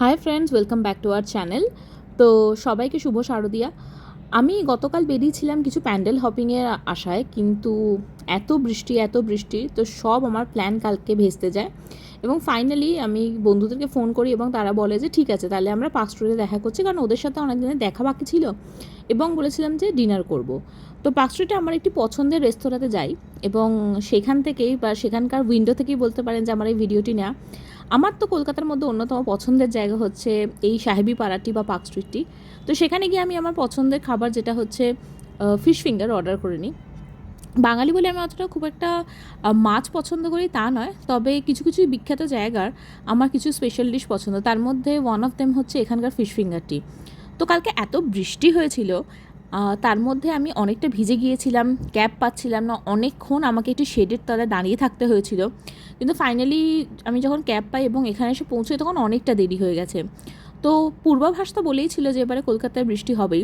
Hi friends welcome back to our channel তো সবাইকে শুভ শারদিয়া। আমি গতকাল বেরিয়েছিলাম কিছু প্যান্ডেল হপিংয়ের আশায়, কিন্তু এত বৃষ্টি এত বৃষ্টি, তো সব আমার প্ল্যান কালকে ভেস্তে যায়। এবং ফাইনালি আমি বন্ধুদেরকে ফোন করি এবং তারা বলে যে, ঠিক আছে, তাহলে আমরা পাঁচটোরে দেখা করছি, কারণ ওদের সাথে অনেক দিনের দেখা বাকি ছিল। এবং বলেছিলাম যে ডিনার করব। তো পাঁচটোটা আমার একটি পছন্দের রেস্তোরাঁতে যাই এবং সেখান থেকেই বা সেখানকার উইন্ডো থেকেই বলতে পারেন যে, আমার এই ভিডিওটি নেওয়া আমার তো কলকাতার মধ্যে অন্যতম পছন্দের জায়গা হচ্ছে এই সাহেবি পাড়াটি বা পার্ক স্ট্রিটটি। তো সেখানে গিয়ে আমি আমার পছন্দের খাবার যেটা হচ্ছে ফিশ ফিঙ্গার অর্ডার করে নিই। বাঙালি বলে আমি অতটা খুব একটা মাছ পছন্দ করি তা নয়, তবে কিছু কিছু বিখ্যাত জায়গার আমার কিছু স্পেশাল ডিশ পছন্দ। তার মধ্যে ওয়ান অফ দেম হচ্ছে এখানকার ফিশ ফিঙ্গারটি তো কালকে এত বৃষ্টি হয়েছিল তার মধ্যে আমি অনেকটা ভিজে গিয়েছিলাম ক্যাব পাচ্ছিলাম না, অনেকক্ষণ আমাকে একটি শেডের তলায় দাঁড়িয়ে থাকতে হয়েছিল। কিন্তু ফাইনালি আমি যখন ক্যাব পাই এবং এখানে এসে পৌঁছোই তখন অনেকটা দেরি হয়ে গেছে। তো পূর্বাভাস তো বলেই ছিল যে এবারে কলকাতায় বৃষ্টি হবেই।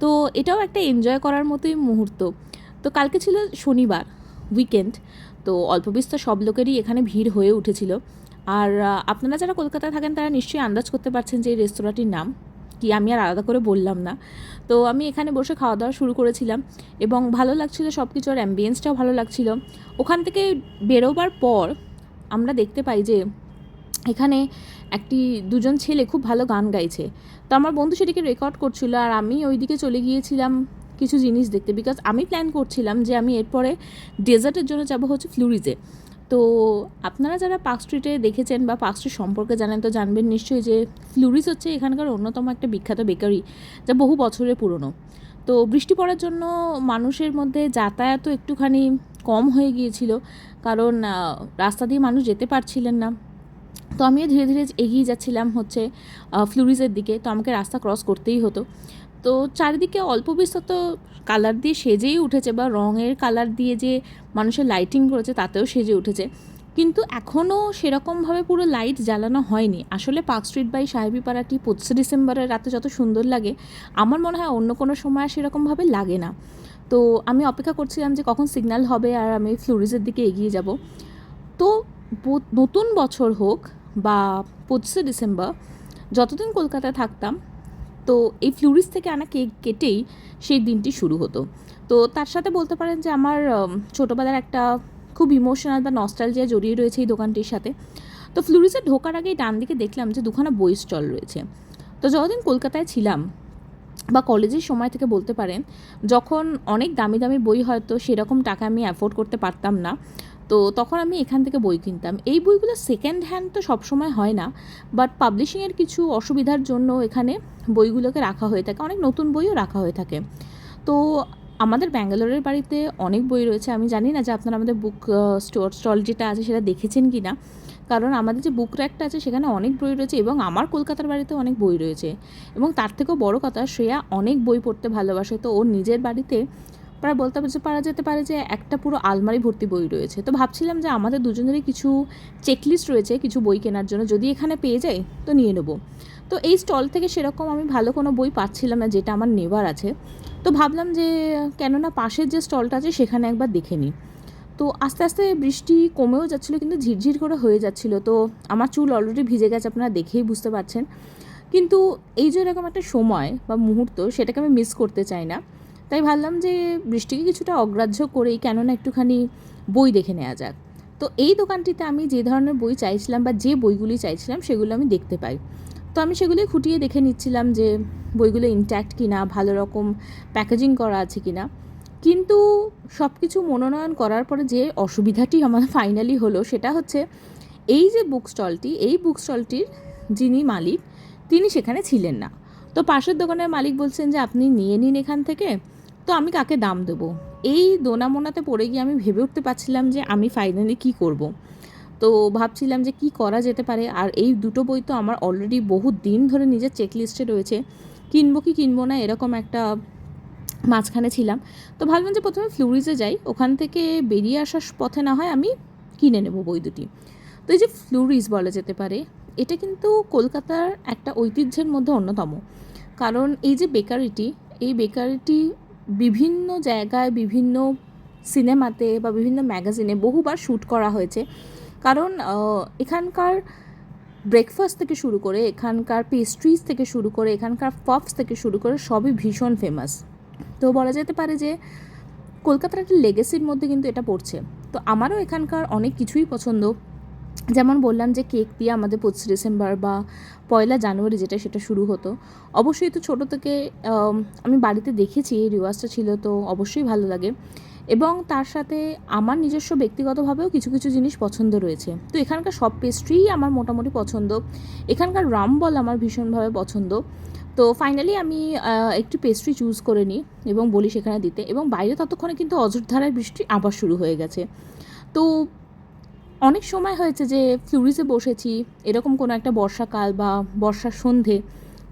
তো এটাও একটা এনজয় করার মতোই মুহূর্ত। তো কালকে ছিল শনিবার উইকেন্ড তো অল্প বিস্তর সব লোকেরই এখানে ভিড় হয়ে উঠেছিল। আর আপনারা যারা কলকাতায় থাকেন তারা নিশ্চয়ই আন্দাজ করতে পারছেন যে এই রেস্তোরাঁটির নাম। কি আমি আর আলাদা করে বললাম না। তো আমি এখানে বসে খাওয়া দাওয়া শুরু করেছিলাম এবং ভালো লাগছিল সব কিছু আর অ্যাম্বিয়েন্সটাও ভালো লাগছিল। ওখান থেকে বেরোবার পর আমরা দেখতে পাই যে এখানে একটি দুজন ছেলে খুব ভালো গান গাইছে। তো আমার বন্ধু সেটিকে রেকর্ড করছিল আর আমি ওইদিকে চলে গিয়েছিলাম কিছু জিনিস দেখতে বিকজ আমি প্ল্যান করছিলাম যে আমি এরপরে ডেজার্টের জন্য যাব হচ্ছে ফ্লুরিজে তো আপনারা যারা পার্ক স্ট্রিটে দেখেছেন বা পার্ক স্ট্রিট সম্পর্কে জানেন তো জানবেন নিশ্চয়ই যে ফ্লুরিজ হচ্ছে এখানকার অন্যতম একটা বিখ্যাত বেকারি যা বহু বছরের পুরনো। তো বৃষ্টি পড়ার জন্য মানুষের মধ্যে যাতায়াতও একটুখানি কম হয়ে গিয়েছিল কারণ রাস্তা দিয়ে মানুষ যেতে পারছিলেন না। তো আমিও ধীরে ধীরে এগিয়ে যাচ্ছিলাম হচ্ছে আহ, ফ্লুরিজের দিকে। তো আমাকে রাস্তা ক্রস করতেই হতো। তো চারিদিকে অল্প বিস্তর তো কালার দিয়ে সেজেই উঠেছে বা রঙের কালার দিয়ে যে মানুষের লাইটিং করেছে তাতেও সেজে উঠেছে। কিন্তু এখনও সেরকমভাবে পুরো লাইট জ্বালানো হয়নি। আসলে পার্ক স্ট্রিট বাই সাহেবি পাড়াটি পঁচিশে ডিসেম্বরের রাতে যত সুন্দর লাগে, আমার মনে হয় অন্য কোনো সময় সেরকমভাবে লাগে না। তো আমি অপেক্ষা করছিলাম যে কখন সিগন্যাল হবে আর আমি ফ্লোরিজের দিকে এগিয়ে যাব। তো নতুন বছর হোক বা পঁচিশে ডিসেম্বর, যতদিন কলকাতায় থাকতাম তো এই ফ্লুরিস থেকে আনা কেক কেটেই সেই দিনটি শুরু হতো। তো তার সাথে বলতে পারেন যে আমার ছোটোবেলার একটা খুব ইমোশনাল বা নস্টালজিয়া জড়িয়ে রয়েছে এই দোকানটির সাথে। তো ফ্লুরিসে ঢোকার আগেই ডান দিকে দেখলাম যে দুখানা বই স্টল রয়েছে। তো যতদিন কলকাতায় ছিলাম বা কলেজের সময় থেকে বলতে পারেন, যখন অনেক দামি দামি বই হয়তো সেরকম টাকা আমি অ্যাফোর্ড করতে পারতাম না তো তখন আমি এখান থেকে বই কিনতাম। এই বইগুলো সেকেন্ড হ্যান্ড তো সবসময় হয় না বাট পাবলিশিংয়ের কিছু অসুবিধার জন্য এখানে বইগুলোকে রাখা হয়ে থাকে। অনেক নতুন বইও রাখা হয়ে থাকে। তো আমাদের ব্যাঙ্গালোরের বাড়িতে অনেক বই রয়েছে। আমি জানি না যে আপনারা আমাদের বুক স্টোর স্টল যেটা আছে সেটা দেখেছেন কি না কারণ আমাদের যে বুক র্যাকটা আছে সেখানে অনেক বই রয়েছে এবং আমার কলকাতার বাড়িতে অনেক বই রয়েছে। এবং তার থেকেও বড় কথা, শ্রেয়া অনেক বই পড়তে ভালোবাসে। তো ওর নিজের বাড়িতে প্রায় বলতে পারে যেতে পারে যে একটা পুরো আলমারি ভর্তি বই রয়েছে। তো ভাবছিলাম যে আমাদের দুজনেরই কিছু চেকলিস্ট রয়েছে, কিছু বই কেনার জন্য। যদি এখানে পেয়ে যাই, তো নিয়ে নেব। তো এই স্টল থেকে সেরকম আমি ভালো কোনো বই পাচ্ছিলাম না, যেটা আমার নেবার আছে। তো ভাবলাম যে কেননা পাশের যে স্টলটা আছে, সেখানে একবার দেখে নিই। তো আস্তে আস্তে বৃষ্টি কমেও যাচ্ছিল, কিন্তু ঝিরঝির করে হয়ে যাচ্ছিল। তো আমার চুল অলরেডি ভিজে গেছে, আপনারা দেখেই বুঝতে পারছেন। কিন্তু এই যে এরকম একটা সময় বা মুহূর্ত, সেটাকে আমি মিস করতে চাই না। তাই ভাবলাম যে বৃষ্টিকে কিছুটা অগ্রাহ্য করেই কেননা একটুখানি বই দেখে নেওয়া যাক। তো এই দোকানটিতে আমি যে ধরনের বই চাইছিলাম বা যে বইগুলি চাইছিলাম সেগুলো আমি দেখতে পাই। তো আমি সেগুলি খুঁটিয়ে দেখে নিচ্ছিলাম যে বইগুলো ইনট্যাক্ট কিনা, ভালো রকম প্যাকেজিং করা আছে কিনা। কিন্তু সব কিছু মনোনয়ন করার পরে যে অসুবিধাটি আমার ফাইনালি হলো সেটা হচ্ছে এই যে বুক স্টলটি এই বুক স্টলটির যিনি মালিক, তিনি সেখানে ছিলেন না। তো পাশের দোকানের মালিক বলছেন যে আপনি নিয়ে নিন এখান থেকে। তো আমি কাকে দাম দেবো? এই দোনামোনাতে পড়ে গিয়ে আমি ভেবে উঠতে পারছিলাম যে আমি ফাইনালি কী করব। তো ভাবছিলাম যে কি করা যেতে পারে, আর এই দুটো বই তো আমার অলরেডি বহু দিন ধরে নিজের চেকলিস্টে রয়েছে। কিনবো কি কিনবো না এরকম একটা মাঝখানে ছিলাম। তো ভাবলাম যে প্রথমে ফ্লুরিজে যাই, ওখান থেকে বেরিয়ে আসার পথে না হয় আমি কিনে নেব বই দুটি। তো এই যে ফ্লুরিজ বলা যেতে পারে, এটা কিন্তু কলকাতার একটা ঐতিহ্যের মধ্যে অন্যতম। কারণ এই যে বেকারিটি, এই বেকারিটি বিভিন্ন জায়গায়, বিভিন্ন সিনেমাতে বা বিভিন্ন ম্যাগাজিনে বহুবার শ্যুট করা হয়েছে। কারণ এখানকার ব্রেকফাস্ট থেকে শুরু করে, এখানকার পেস্ট্রিজ থেকে শুরু করে, এখানকার পফস থেকে শুরু করে সবই ভীষণ ফেমাস। তো বলা যেতে পারে যে, কলকাতার একটা লেগেসির মধ্যে কিন্তু এটা পড়ছে। তো আমারও এখানকার অনেক কিছুই পছন্দ। যেমন বললাম যে কেক দিয়ে আমাদের পঁচিশে ডিসেম্বর বা পয়লা জানুয়ারি যেটা সেটা শুরু হতো। অবশ্যই তো ছোটো থেকে আমি বাড়িতে দেখেছি এই রিওয়াজটা ছিল, তো অবশ্যই ভালো লাগে। এবং তার সাথে আমার নিজস্ব ব্যক্তিগতভাবেও কিছু কিছু জিনিস পছন্দ রয়েছে। তো এখানকার সব পেস্ট্রিই আমার মোটামুটি পছন্দ। এখানকার রামবল আমার ভীষণভাবে পছন্দ। তো ফাইনালি আমি একটি পেস্ট্রি চুজ করে নিই এবং বলি সেখানে দিতে। এবং বাইরে ততক্ষণে কিন্তু অযোধ্যারায় বৃষ্টি আবার শুরু হয়ে গেছে। তো অনেক সময় হয়েছে যে ফ্লুরিসে বসেছি, এরকম কোনো একটা বর্ষাকাল বা বর্ষার সন্ধে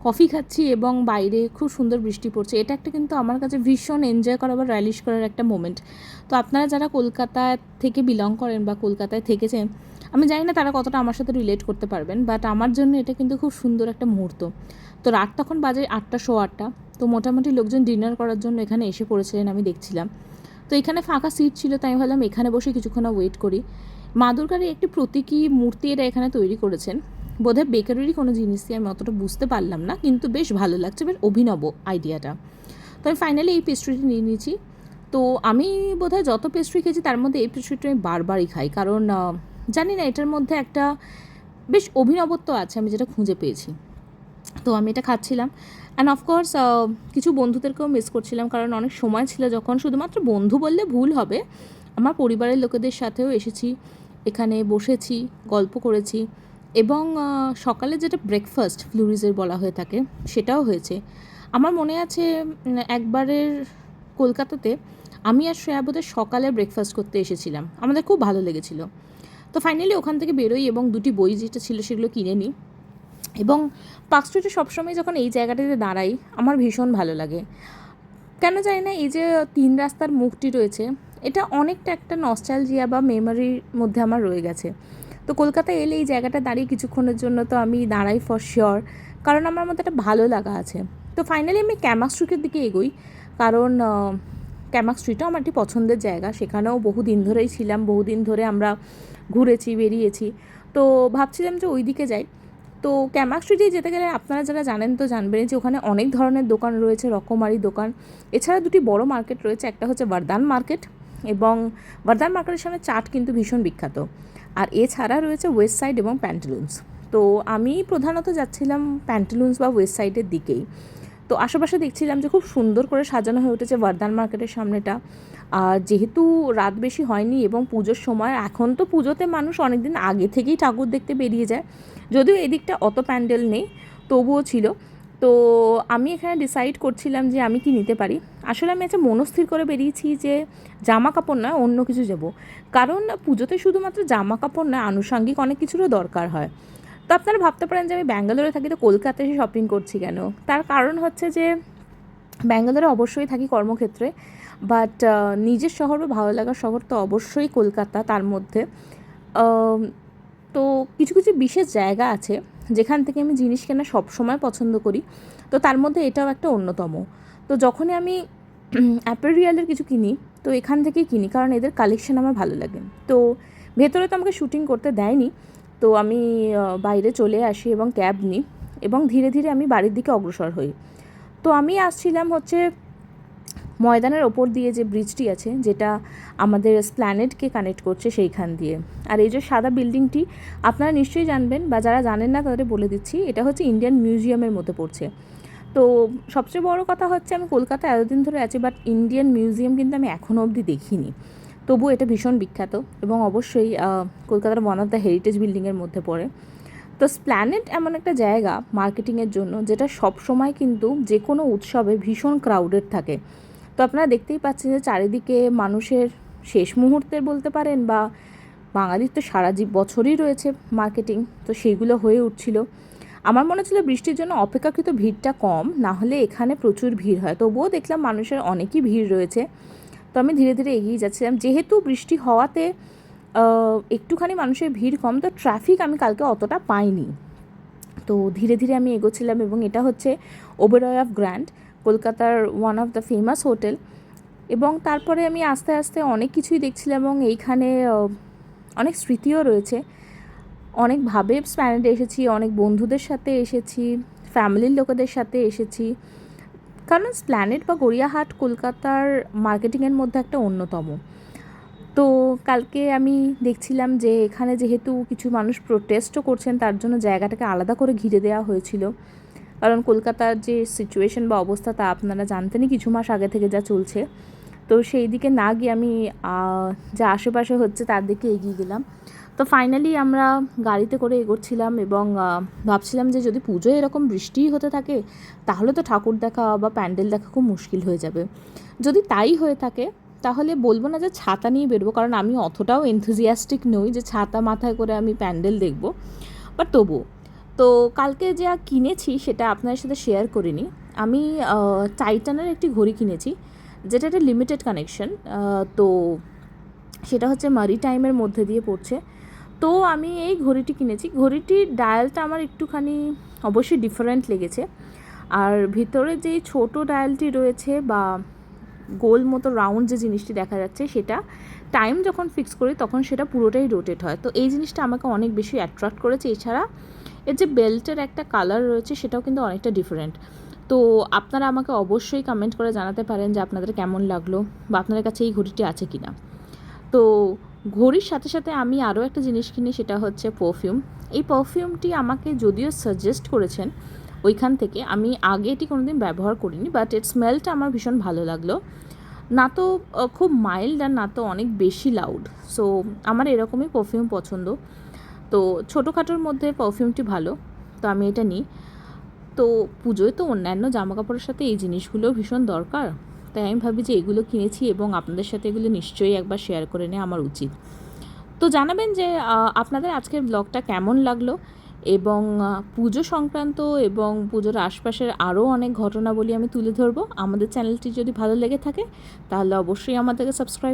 কফি খাচ্ছি এবং বাইরে খুব সুন্দর বৃষ্টি পড়ছে। এটা একটা কিন্তু আমার কাছে ভীষণ এনজয় করা বা র্যালিশ করার একটা মোমেন্ট তো আপনারা যারা কলকাতা থেকে বিলং করেন বা কলকাতায় থেকেছেন, আমি জানি না তারা কতটা আমার সাথে রিলেট করতে পারবেন বাট আমার জন্য এটা কিন্তু খুব সুন্দর একটা মুহূর্ত। তো রাত তখন বাজে আটটা শো আটটা, তো মোটামুটি লোকজন ডিনার করার জন্য এখানে এসে পড়েছিলেন আমি দেখছিলাম। তো এখানে ফাঁকা সিট ছিল, তাই ভাবলাম এখানে বসে কিছুক্ষণ ওয়েট করি। মা দুর্গার একটি প্রতীকী মূর্তি এরা এখানে তৈরি করেছেন। বোধহয় বেকারিরই কোনো জিনিসই আমি অতটা বুঝতে পারলাম না, কিন্তু বেশ ভালো লাগছে, বেশ অভিনব আইডিয়াটা। তো আমি ফাইনালি এই পেস্ট্রিটি নিয়ে নিয়েছি। তো আমি বোধহয় যত পেস্ট্রি খেয়েছি, তার মধ্যে এই পেস্ট্রিটা আমি বারবারই খাই, কারণ জানি না, এটার মধ্যে একটা বেশ অভিনবত্ব আছে, আমি যেটা খুঁজে পেয়েছি। তো আমি এটা খাচ্ছিলাম। অ্যান্ড অফকোর্স কিছু বন্ধুদেরকেও মিস করছিলাম, কারণ অনেক সময় ছিল যখন, শুধুমাত্র বন্ধু বললে ভুল হবে। আমার পরিবারের লোকেদের সাথেও এসেছি। এখানে বসেছি, গল্প করেছি এবং সকালে যেটা ব্রেকফাস্ট ফ্লুরিজের বলা হয়ে থাকে সেটাও হয়েছে। আমার মনে আছে একবারের কলকাতাতে আমি আর শ্রেয়া বোধহয় সকালে ব্রেকফাস্ট করতে এসেছিলাম। আমাদের খুব ভালো লেগেছিল। তো ফাইনালি ওখান থেকে বেরোই এবং দুটি বই যেটা ছিল সেগুলো কিনে নিই এবং পার্ক স্ট্রিটে সবসময় যখন এই জায়গাটাতে দাঁড়াই, আমার ভীষণ ভালো লাগে। কেন জানি না, এই যে তিন রাস্তার মুখটি রয়েছে এটা অনেকটা একটা নস্টালজিয়া বা মেমোরির মধ্যে আমার রয়ে গেছে। তো কলকাতায় এলে এই জায়গাটা দাঁড়িয়ে কিছুক্ষণের জন্য তো আমি দাঁড়াই ফর শিওর কারণ আমার মধ্যে একটা ভালো লাগা আছে। তো ফাইনালি আমি ক্যামাক স্ট্রিটের দিকে এগোই, কারণ ক্যামাক স্ট্রিটও আমার একটি পছন্দের জায়গা। সেখানেও বহুদিন ধরেই ছিলাম, বহুদিন ধরে আমরা ঘুরেছি, বেরিয়েছি। তো ভাবছিলাম যে ওই দিকে যাই। তো ক্যামাক স্ট্রিটে যেতে গেলে আপনারা যারা জানেন তো জানবেন যে ওখানে অনেক ধরনের দোকান রয়েছে, রকমারি দোকান। এছাড়া দুটি বড় মার্কেট রয়েছে, একটা হচ্ছে বর্দান মার্কেট এবং বর্দান মার্কেটের সামনে চাট কিন্তু ভীষণ বিখ্যাত। আর এছাড়া রয়েছে ওয়েস্ট সাইড এবং প্যান্টালুন্স তো আমি প্রধানত যাচ্ছিলাম প্যান্টালুন্স বা ওয়েস্ট সাইডের দিকেই। তো আশেপাশে দেখছিলাম যে খুব সুন্দর করে সাজানো হয়ে উঠেছে বর্দান মার্কেটের সামনেটা। আর যেহেতু রাত বেশি হয়নি এবং পুজোর সময়, এখন তো পুজোতে মানুষ অনেকদিন আগে থেকেই ঠাকুর দেখতে বেরিয়ে যায়। যদিও এদিকটা অত প্যান্ডেল নেই, তবুও ছিল। তো আমি এখানে ডিসাইড করছিলাম যে আমি কি নিতে পারি। আসলে আমি একটা মনস্থির করে বেরিয়েছি যে জামা কাপড় নয়, অন্য কিছু যাব। কারণ পুজোতে শুধুমাত্র জামা কাপড় নয়, আনুষঙ্গিক অনেক কিছুরও দরকার হয়। তো আপনারা ভাবতে পারেন যে আমি ব্যাঙ্গালোরে থাকি, তো কলকাতায় এসে শপিং করছি কেন? তার কারণ হচ্ছে যে ব্যাঙ্গালোরে অবশ্যই থাকি কর্মক্ষেত্রে বাট নিজের শহর বা ভালো লাগার শহর তো অবশ্যই কলকাতা তার মধ্যে। তো কিছু কিছু বিশেষ জায়গা আছে। যেখান থেকে আমি জিনিস কেনা সবসময় পছন্দ করি, তো তার মধ্যে এটাও একটা অন্যতম। তো যখনই আমি অ্যাপেরিয়ালের কিছু কিনি, তো এখান থেকেই কিনি, কারণ এদের কালেকশন আমার ভালো লাগে। তো ভেতরে তো আমাকে শুটিং করতে দেয়নি, তো আমি বাইরে চলে আসি এবং ক্যাব নিই এবং ধীরে ধীরে আমি বাড়ির দিকে অগ্রসর হই। তো আমি আসছিলাম হচ্ছে ময়দানের ওপর দিয়ে যে ব্রিজটি আছে, যেটা আমাদের স্প্ল্যানেটকে কানেক্ট করছে সেইখান দিয়ে। আর এই যে সাদা বিল্ডিংটি, আপনারা নিশ্চয়ই জানবেন বা যারা জানেন না তাদের বলে দিচ্ছি, এটা হচ্ছে ইন্ডিয়ান মিউজিয়ামের মধ্যে পড়ছে। তো সবচেয়ে বড় কথা হচ্ছে, আমি কলকাতায় এতদিন ধরে আছি বাট ইন্ডিয়ান মিউজিয়াম কিন্তু আমি এখনও অবধি দেখিনি। তবু এটা ভীষণ বিখ্যাত এবং অবশ্যই কলকাতার ওয়ান অফ দ্য হেরিটেজ বিল্ডিংয়ের মধ্যে পড়ে। তো স্প্ল্যানেট এমন একটা জায়গা মার্কেটিংয়ের জন্য, যেটা সব সময় কিন্তু যে কোনো উৎসবে ভীষণ ক্রাউডেড থাকে। তো আপনারা দেখতেই পাচ্ছেন যে চারিদিকে মানুষের শেষ মুহূর্তের বলতে পারেন বা বাঙালির তো সারা জীব বছরই রয়েছে মার্কেটিং তো সেইগুলো হয়ে উঠছিল। আমার মনে ছিল বৃষ্টির জন্য অপেক্ষাকৃত ভিড়টা কম, না হলে এখানে প্রচুর ভিড় হয়। তবুও দেখলাম মানুষের অনেকই ভিড় রয়েছে। তো আমি ধীরে ধীরে এগিয়ে যাচ্ছিলাম। যেহেতু বৃষ্টি হওয়াতে একটুখানি মানুষের ভিড় কম, তো ট্রাফিক আমি কালকে অতটা পাইনি। তো ধীরে ধীরে আমি এগোচ্ছিলাম এবং এটা হচ্ছে ওবেরয় অফ গ্র্যান্ড কলকাতার one of the famous hotel এবং তারপরে আমি আস্তে আস্তে অনেক কিছুই দেখছিলাম এবং এইখানে অনেক স্মৃতিও রয়েছে। অনেকভাবে স্প্যানেডে এসেছি, অনেক বন্ধুদের সাথে এসেছি ফ্যামিলির লোকেদের সাথে এসেছি। কারণ স্প্ল্যানেট বা গড়িয়াহাট কলকাতার মার্কেটিংয়ের মধ্যে একটা অন্যতম। তো কালকে আমি দেখছিলাম যে এখানে যেহেতু কিছু মানুষ প্রোটেস্টও করছেন, তার জন্য জায়গাটাকে আলাদা করে ঘিরে দেওয়া হয়েছিল। কারণ কলকাতার যে সিচুয়েশন বা অবস্থা তা আপনারা জানতেনই কিছু মাস আগে থেকে যা চলছে। তো সেই দিকে না গিয়ে আমি যা আশেপাশে হচ্ছে তার দিকে এগিয়ে গেলাম। তো ফাইনালি আমরা গাড়িতে করে এগোচ্ছিলাম এবং ভাবছিলাম যে যদি পুজোয় এরকম বৃষ্টিই হতে থাকে, তাহলে তো ঠাকুর দেখা বা প্যান্ডেল দেখা খুব মুশকিল হয়ে যাবে। যদি তাই হয়ে থাকে, তাহলে বলব না যে ছাতা নিয়ে বেরবো, কারণ আমি অতটাও এনথুজিয়াস্টিক নই যে ছাতা মাথায় করে আমি প্যান্ডেল দেখব। বাট তবুও তো কালকে যা কিনেছি সেটা আপনাদের সাথে শেয়ার করিনি। আমি টাইটানের একটি ঘড়ি কিনেছি, যেটা একটা লিমিটেড কানেকশন তো সেটা হচ্ছে মারি টাইমের মধ্যে দিয়ে পড়ছে। তো আমি এই ঘড়িটি কিনেছি। ঘড়িটির ডায়ালটা আমার একটুখানি অবশ্যই ডিফারেন্ট লেগেছে। আর ভিতরে যেই ছোট ডায়ালটি রয়েছে বা গোল মতো রাউন্ড যে জিনিসটি দেখা যাচ্ছে, সেটা টাইম যখন ফিক্স করি, তখন সেটা পুরোটাই রোটেট হয়। তো এই জিনিসটা আমাকে অনেক বেশি অ্যাট্রাক্ট করেছে। এছাড়া এর যে বেল্টের একটা কালার রয়েছে সেটাও কিন্তু অনেকটা ডিফারেন্ট তো আপনারা আমাকে অবশ্যই কমেন্ট করে জানাতে পারেন যে আপনাদের কেমন লাগল বা আপনাদের কাছে এই ঘড়িটি আছে কি না তো ঘড়ির সাথে সাথে আমি আরও একটা জিনিস কিনি সেটা হচ্ছে পারফিউম এই পারফিউমটি আমাকে যদিও সাজেস্ট করেছেন ওইখান থেকে, আমি আগে এটি কোনোদিন ব্যবহার করিনি বাট এর স্মেলটা আমার ভীষণ ভালো লাগল। না তো খুব মাইল্ড আর না তো অনেক বেশি লাউড সো আমার এরকমই পারফিউম পছন্দ। তো ছোটোখাটোর মধ্যে পারফিউমটি ভালো, তো আমি এটা নিই। তো পুজোয় তো অন্যান্য জামা কাপড়ের সাথে এই জিনিসগুলো ভীষণ দরকার, তাই আমি ভাবি যে এগুলো কিনেছি এবং আপনাদের সাথে এগুলো নিশ্চয়ই একবার শেয়ার করে নেওয়া আমার উচিত। তো জানাবেন যে আপনাদের আজকের ব্লগটা কেমন লাগল এবং পুজো সংক্রান্ত এবং পুজোর আশপাশের আরও অনেক ঘটনাবলী আমি তুলে ধরবো। আমাদের চ্যানেলটি যদি ভালো লেগে থাকে, তাহলে অবশ্যই আমাদেরকে সাবস্ক্রাইব